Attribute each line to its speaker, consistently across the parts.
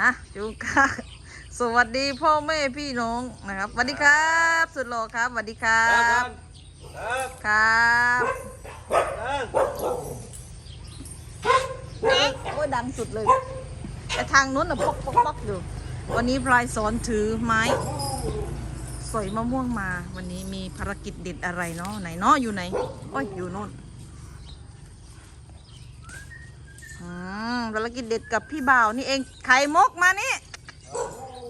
Speaker 1: อะจูค่ะสวัสดีพ่อแม่พี่น้องนะครับสวัสดีครับ สุดหล่อครับสวัสดีครั
Speaker 2: บครับ
Speaker 1: ครับโอ้ยดังสุดเลยแต่ทางนู้นน่ะปอกปอกปอกอยู่ วันนี้พลายสอนถือไม้สอยมะม่วงมา วันนี้มีภารกิจเด็ดอะไรเนาะไหนเนาะอยู่ไหนโอ้ยอยู่โน่นอืม ภารกิจเด็ดกับพี่บ่าวนี่เองไข่มกมานี่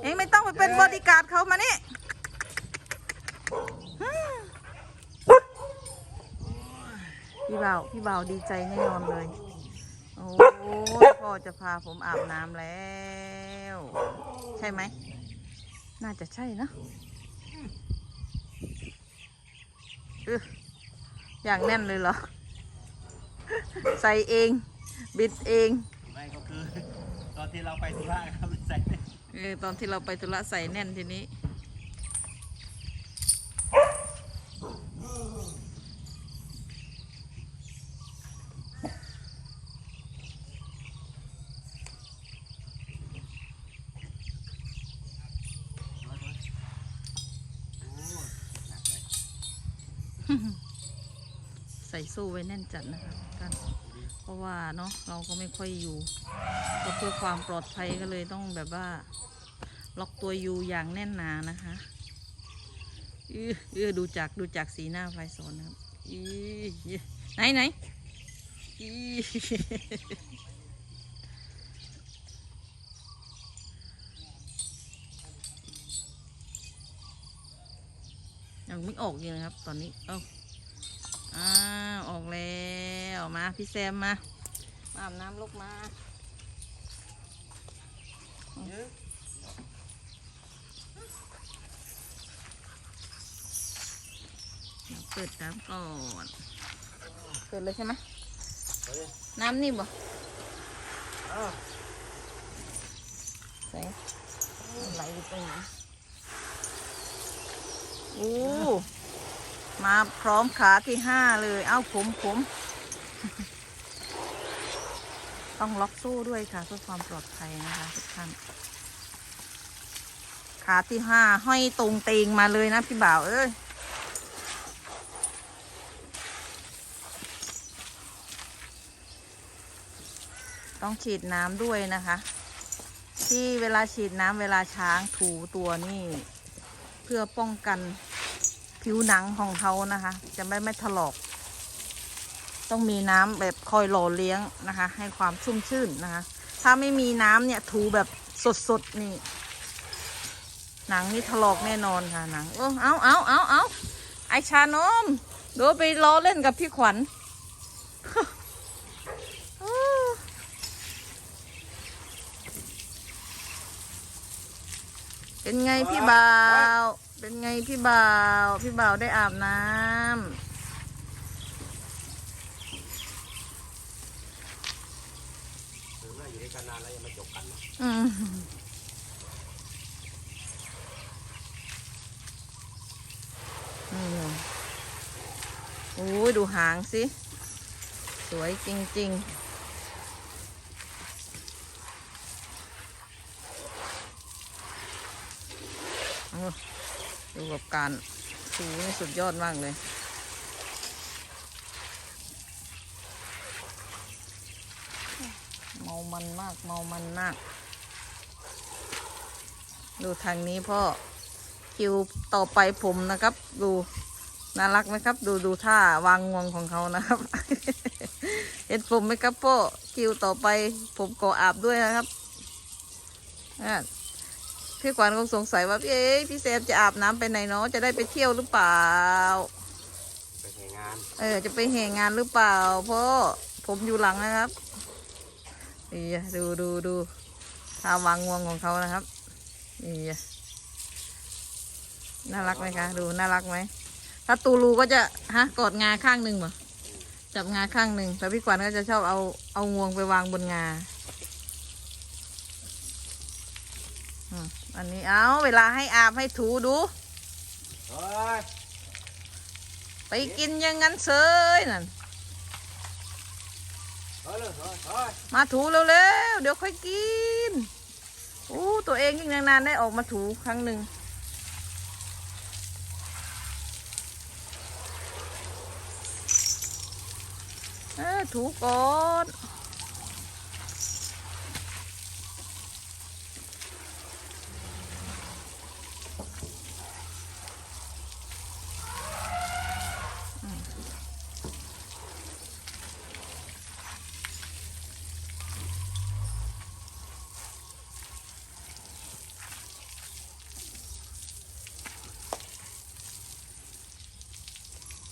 Speaker 1: เองไม่ต้องไปเป็นบอดี้การ์ดเขามานี่อืมพี่บ่าวพี่บ่าวดีใจแน่นอนเลย โอ้ยพ่อจะพาผมอาบน้ำแล้ว ใช่ไหม น่าจะใช่นะเอออย่างแน่นเลยเหรอ ใส่เอง บิดเอง
Speaker 2: ไม่ก็คือ ตอนที่เราไปธุระครับใส่
Speaker 1: เออตอนที่เราไปธุระใส่แน่นทีนี้ ใส่สู้ไว้แน่นจัดนะคะกัน เพราะว่าเนาะเราก็ไม่ค่อยอยู่ก็เพื่อความปลอดภัยก็เลยต้องแบบว่า ล็อกตัวอยู่อย่างแน่นหนานะคะอือเออดูจากดูจากสีหน้าไฟสอนนครับอีไหนไหนอียังไม่ออกเลยนะครับ ตอนนี้ เอ้า อ้าวออกแล้วมาพี่แซมมามาอาบน้ำลูกมาเปิดน้ำก่อน เปิดเลยใช่ไหมน้ำนี่บ่ใส่ไหลอยู่ตรงนี้โอ้ มาพร้อมขาที่ห้าเลย เอ้าผมผม ต้องล็อกโซ่ด้วยค่ะเพื่อความปลอดภัยนะคะทุกท่าน ขาที่ห้าห้อยตรงเตงมาเลยนะพี่บ่าวเอ้ยต้องฉีดน้ำด้วยนะคะ ที่เวลาฉีดน้ำเวลาช้างถูตัวนี่ เพื่อป้องกัน ผิวหนังของเขานะคะ จะไม่ไม่ถลอก ต้องมีน้ำแบบคอยหล่อเลี้ยงนะคะ ให้ความชุ่มชื่นนะคะ ถ้าไม่มีน้ำเนี่ยถูแบบสดๆนี่ หนังนี่ถลอกแน่นอนค่ะหนังเออเอาเอาเอาเอาไอชานมเดี๋ยวไปล้อเล่นกับพี่ขวัญเป็นไงพี่บ่าว เป็นไงพี่บ่าว พี่บ่าวได้อาบน้
Speaker 2: ถึงว่าอยู่ด้วยกันนานแล้วยังไม่จบกันนะำ
Speaker 1: อืมนี่ไงโอ้ยดูหางสิ สวยจริงๆเอา ดูกับการถูนี่สุดยอดมากเลย เมามันมาก เมามันมาก ดูทางนี้พ่อ คิวต่อไปผมนะครับ ดูน่ารักไหมครับ ดูดูท่าวางงวงของเขานะครับ เห็นผมไหมครับพ่อคิวต่อไปผมก็อาบด้วยนะครับอ่ พี่ขวัญคงสงสัยว่าพี่เอ๊ะพี่แซมจะอาบน้ำไปไหนเนาะจะได้ไปเที่ยวหรือเปล่า
Speaker 2: ไปแข่งงาน
Speaker 1: เออ จะไปแห่งานหรือเปล่าพ่อผมอยู่หลังนะครับนี่ดูดูดูท่าวางงวงของเขานะครับนี่น่ารักไหมคะดูน่ารักไหมถ้าตูรูก็จะฮะกอดงาข้างหนึ่งบ่จับงาข้างหนึ่งแต่พี่ขวัญก็จะชอบเอาเอางวงไปวางบนงาอืม อันนี้เอาเวลาให้อาบให้ถูดู
Speaker 2: เฮ้ย
Speaker 1: ไปกินอยังงั้นเซยนั่น
Speaker 2: เฮ้ยเลยเฮ้ยเฮ้ย
Speaker 1: มาถูเร็วๆเดี๋ยวค่อยกินองยิ่งนานๆได้ออกมาถูครั้งหนึ่งเออถูก่อน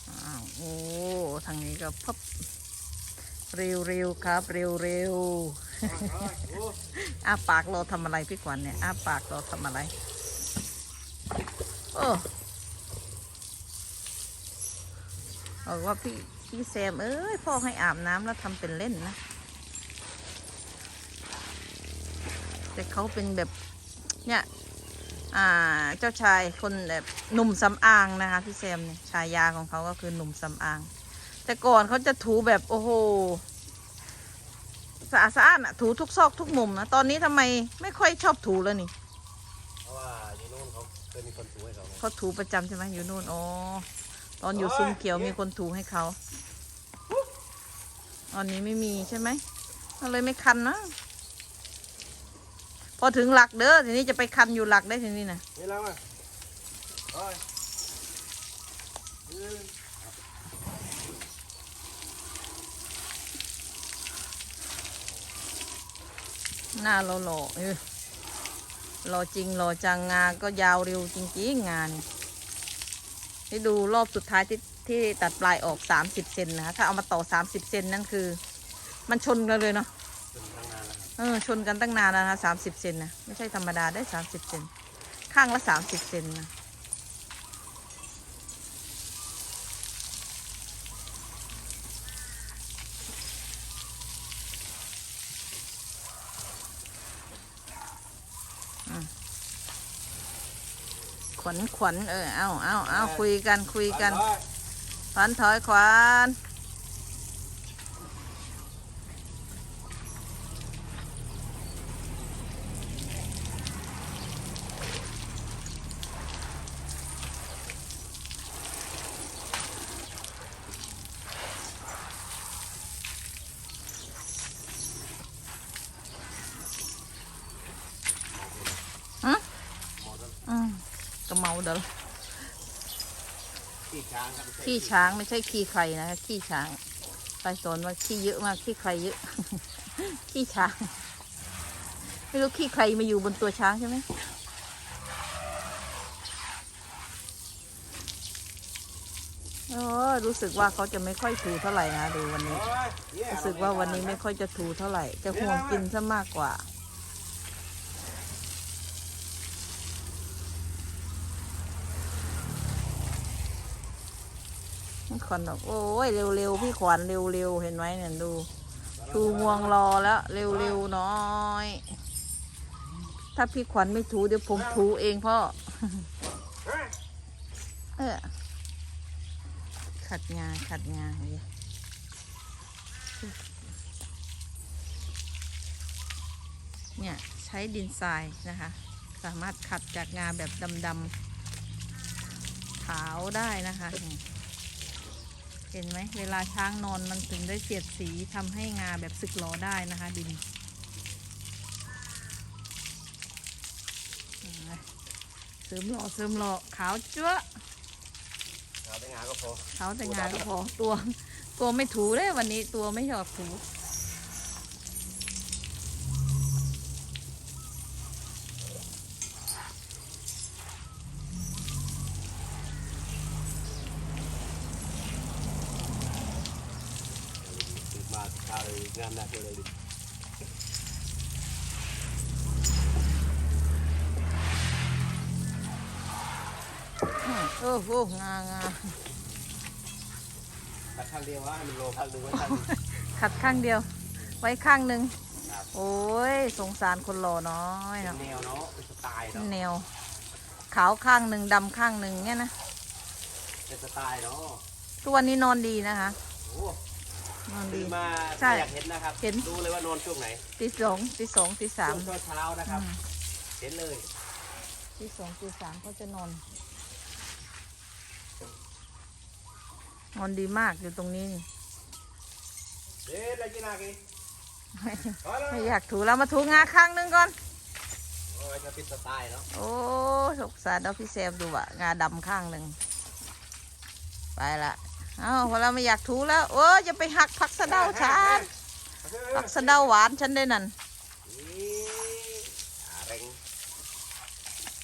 Speaker 1: อ้าวโอ้ ทางนี้ก็พับเร็วเร็วๆครับ เร็วเร็วๆอ้าปากรอทำอะไรพี่ขวัญเนี่ยอ้าปากรอทำอะไรโอ้บอกว่าพี่พี่แซมเอ้ยพ่อให้อาบน้ำแล้วทำเป็นเล่นนะ แต่เขาเป็นแบบเนี่ยอ่าเจ้าชายคนแบบหนุ่มสำอางนะคะพี่แซมเนี่ยฉายาของเขาก็คือหนุ่มสำอาง แต่ก่อนเขาจะถูแบบโอ้โหสะอาดสะอ้านอะถูทุกซอกทุกมุมนะตอนนี้ทำไมไม่ค่อยชอบถูแล้วนี่
Speaker 2: เพราะว่าอยู่โน่นเขาเคยมีคนถูให้เขาไง
Speaker 1: เขาถูประจำใช่ไหมอยู่นู่นอ๋อตอนอยู่ซุ้มเขียวมีคนถูให้เขาตอนนี้ไม่มีใช่ไหมก็เลยไม่คันนะพอถึงหลักเด้อทีนี้จะไปคันอยู่หลักได้ทีนี้นะ
Speaker 2: นี่แล้วอะโอ้ย
Speaker 1: หน้าเราหล่อเออหล่อจริงหล่อจังงาก็ยาวเร็วจริงๆงานให้ดูรอบสุดท้ายที่ที่ตัดปลายออก 30เซนนะคะถ้าเอามาต่อ 30เซนนั่นคือ มันชนกันเลยเนาะ
Speaker 2: จนตั้งนานแล้วครับ
Speaker 1: เออชนกันตั้งนานแล้วนะคะสามสิบเซนนะไม่ใช่ธรรมดาได้สามสิบเซนข้างละสามสิบเซนนะ ขวัญขวัญเออเอาเอาเอาคุยกันคุยกัน
Speaker 2: ไป
Speaker 1: ขวัญถอยขวัญอืมก็ เมาเด้อ
Speaker 2: ขี้ช้างครับไม่ใช่
Speaker 1: ขี้ช้างไม่ใช่ขี้ใครนะคะขี้ช้างไปสอนว่าขี้เยอะมากขี้ใครเยอะขี้ช้าง ไม่รู้ขี้ใครมาอยู่บนตัวช้างใช่ไหมโอ้รู้สึกว่าเขาจะไม่ค่อยถูเท่าไหร่นะดูวันนี้
Speaker 2: โอ้ยเหี้ย
Speaker 1: รู้สึกว่าวันนี้ไม่ค่อยจะถูเท่าไหร่ จะห่วงกินซะมากกว่า ขวัญบอกโอ้ยเร็วๆพี่ขวัญเร็วๆเห็นไหมเนี่ยดู ชูงวงรอแล้วเร็วๆน้อย ถ้าพี่ขวัญไม่ถูเดี๋ยวผมถูเองพ่อเออขัดงาขัดงาเลยเนี่ยใช้ดินทรายนะคะ สามารถขัดจากงาแบบดำๆขาวได้นะคะนี่ เห็นไหมเวลาช้างนอนมันถึงได้เสียดสีทำให้งาแบบสึกหลอได้นะคะดินเห็นไหมเสริมหล่อเสริมหล่อขาวจ้วะ
Speaker 2: เอาไปงานก็พอ
Speaker 1: เขาแต่งานก็พอตัว ตัวไม่ถูเลยวันนี้ตัวไม่ชอบถู
Speaker 2: ตื่นมาเช้าเลย งานหนักเลยดิ
Speaker 1: โอ้โหงางา
Speaker 2: ตัดข้างเดียวว่าให้มันโลพักดูไว้ข้างหนึ่ง
Speaker 1: ขัดข้างเดียว ไว้ข้างหนึ่ง
Speaker 2: ครับ
Speaker 1: โอ้ยสงสารคนหล่อน้อย
Speaker 2: เป็น
Speaker 1: เนาะ
Speaker 2: แนวเนาะเป็นสไตล์เนาะ
Speaker 1: แนวขาวข้างหนึ่งดำข้างหนึ่งเนี่ยนะ
Speaker 2: เป็นสไตล์เนาะ
Speaker 1: ตัวนนี้นอนดีนะคะ
Speaker 2: โอ้
Speaker 1: นอน
Speaker 2: ตื่
Speaker 1: ดี
Speaker 2: นมา
Speaker 1: ใช่
Speaker 2: อยากเห็นนะครับ
Speaker 1: เห็น
Speaker 2: ดูเลยว่านอนช่วงไหน
Speaker 1: ตีสองตีสองตีสาม
Speaker 2: ช่วงเช้าๆนะครับ
Speaker 1: อืม
Speaker 2: แกห็นเลย
Speaker 1: ที่สองที่สามเขาจะนอน นอนดีมากอยู่ตรงนี้นี่
Speaker 2: เด็ดอะไรกินอะไรพอแล้ว
Speaker 1: ไม่อยากถูแล้วมาถูงาข้างหนึงก่อน
Speaker 2: โอ้ยจะปิดสไตล์เนาะ
Speaker 1: โอ้สงสารเอาพี่แซมดูอะงาดำข้างหนึ่งไปละ เอ้าพอเราไม่อยากถูแล้วโอ้ยจะไปหักผักสะเดาฉันผักสะเดาหวานฉันได้นั่น
Speaker 2: นี่อ่าเร่ง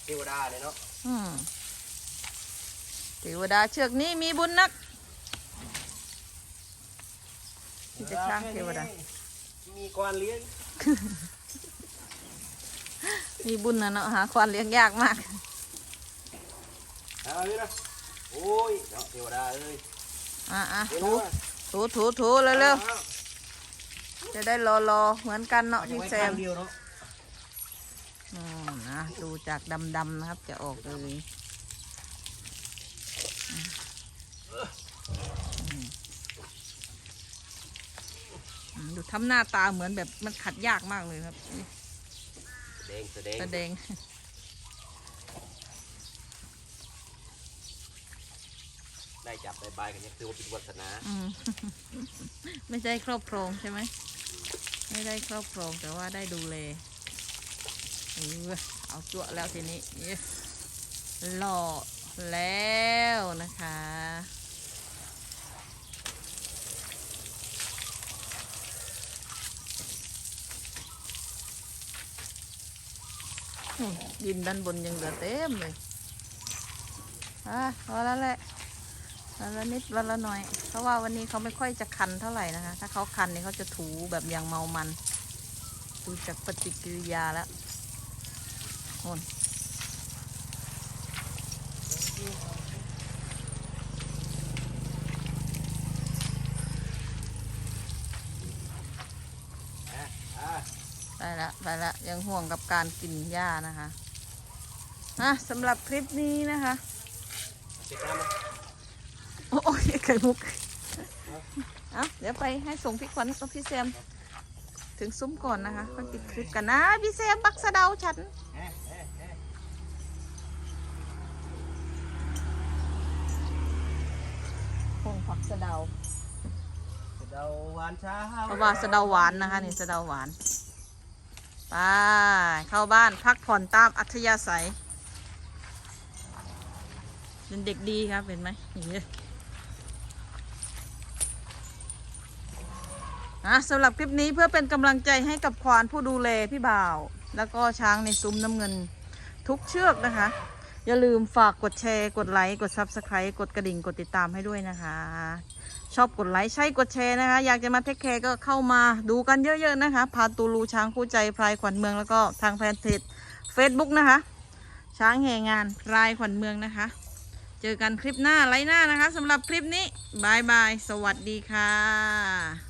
Speaker 2: เทวดาเลยเนาะ
Speaker 1: อืมเทวดาเชือกนี้มีบุญนักที่จะช่างเทวดา
Speaker 2: มีกวานเลี้ยง
Speaker 1: มีบุญนะเนาะหาควานเลี้ยงยากมาก
Speaker 2: เอาเลยนะโอ้ยเนาะเทวดาเอ้ย
Speaker 1: อะอะ
Speaker 2: เห็น
Speaker 1: ถู
Speaker 2: ไหม
Speaker 1: ถูถูถูเร็ว
Speaker 2: อา
Speaker 1: ๆจะได้รอรอๆเหมือนกันเนาะ
Speaker 2: เอา
Speaker 1: พี่
Speaker 2: ไว้
Speaker 1: แซ
Speaker 2: ข้ามงเดียวเนาะ
Speaker 1: อืมนะดูจากดำๆนะครับจะออกเลยอืมอืมอืมดูทำหน้าตาเหมือนแบบมันขัดยากมากเลยครับนี่
Speaker 2: แสดงแสดง
Speaker 1: แสดง
Speaker 2: ได้จับได้บายกันยังถือว่าเป็นวาสนา
Speaker 1: อืม ไม่ได้ครอบครองใช่ไหม ไม่ได้ครอบครองแต่ว่าได้ดูแลเออเอาจั่วแล้วทีนี้เย้หล่อแล้วนะคะ อืมดินด้านบนยังเหลือเต็มเลย อะพอแล้วแหละ วันละนิดวันละหน่อย เพราะว่าวันนี้เขาไม่ค่อยจะคันเท่าไหร่นะคะ ถ้าเขาคันนี่เขาจะถูแบบอย่างเมามันดูจากปฏิกิริยาแล้วโอนไปละไปละยังห่วงกับการกินหญ้านะคะอะสำหรับคลิปนี้นะคะ
Speaker 2: ไหม
Speaker 1: โอ้ยไข่มุก เอาเดี๋ยวไปให้ส่งพี่ขวัญกับพี่แซม ถึงซุ้มก่อนนะคะค่อยปิดคลิปกันนะ พี่แซมบักสะเดาฉัน
Speaker 2: เอ๊ะเอ๊ะเอ๊ะ
Speaker 1: พงผักสะเดา
Speaker 2: เดาหวานเช้า
Speaker 1: เพราะว่าสะเดาหวานนะคะนี่สะเดาหวาน ไป เข้าบ้านพักผ่อนตามอัธยาศัยเป็นเด็กดีครับ เห็นไหมอย่าง นะสำหรับคลิปนี้เพื่อเป็นกำลังใจให้กับควานผู้ดูแลพี่บ่าว แล้วก็ช้างในซุ้มน้ำเงินทุกเชือกนะคะ อย่าลืมฝากกดแชร์ กดไลค์ กด Subscribe กดกระดิ่ง กดติดตามให้ด้วยนะคะ ชอบกดไลค์ ใช่กดแชร์นะคะ อยากจะมาเทคแคร์ก็เข้ามาดูกันเยอะๆนะคะ พาตูลูช้างคู่ใจพลายขวัญเมืองแล้วก็ทางแฟนเพจ Facebook นะคะ ช้างแห่งานพลายขวัญเมืองนะคะ เจอกันคลิปหน้าไลฟ์หน้านะคะสำหรับคลิปนี้บายบายสวัสดีค่ะ